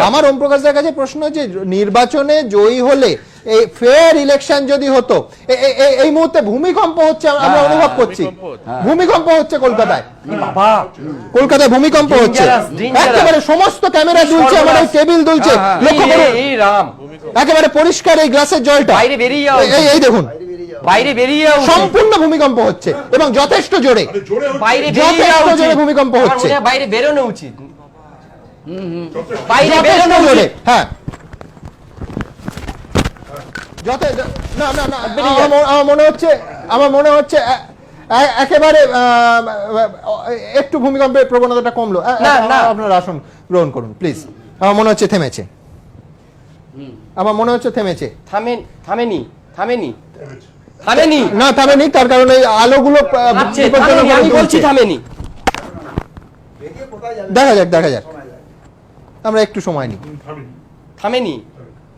আমার ওম প্রকাশের কাছে প্রশ্ন যে নির্বাচনে জয়ী হলে এই ফেয়ার ইলেকশন যদি হতো এই মুহূর্তে ভূমিকম্প হচ্ছে আমরা হ্যাঁ, অনুভব করছি। ভূমিকম্প হচ্ছে। কলকাতায়। বাবা। কলকাতায় ভূমিকম্প হচ্ছে. একেবারে সমস্ত ক্যামেরা দুলছে আমার এই টেবিল দুলছে। হ্যাঁ, হ্যাঁ। লক্ষ্য করুন। একেবারে পরিষ্কার এই গ্লাসের জলটা। বাইরে বেরিয়ে যাও। এই- দেখুন। বাইরে বেরিয়ে যাও। সম্পূর্ণ ভূমিকম্প হচ্ছে এবং যথেষ্ট জোরে। বাইরে বেরিয়ে যথেষ্ট জোরে ভূমিকম্প হচ্ছে। বাইরে বেরোনো উচিত। বাইরে বেরোনো জোরে হ্যাঁ। যথে- না না না আমার মনে- আমার মনে হচ্ছে আমার মনে হচ্ছে একেবারে একটু ভূমিকম্পের প্রবণতাটা কমলো। আপনার আসন গ্রহণ করুন প্লিজ। আমার মনে হচ্ছে থেমেছে। আমার মনে হচ্ছে থেমেছে। থামে থামেনি থামেনি। থামেনি। না থামেনি তার কারণে আলোগুলো আমি বলছি থামেনি। দেখা যাক দেখা যাক। আমরা একটু সময় নিই। থামেনি। থামেনি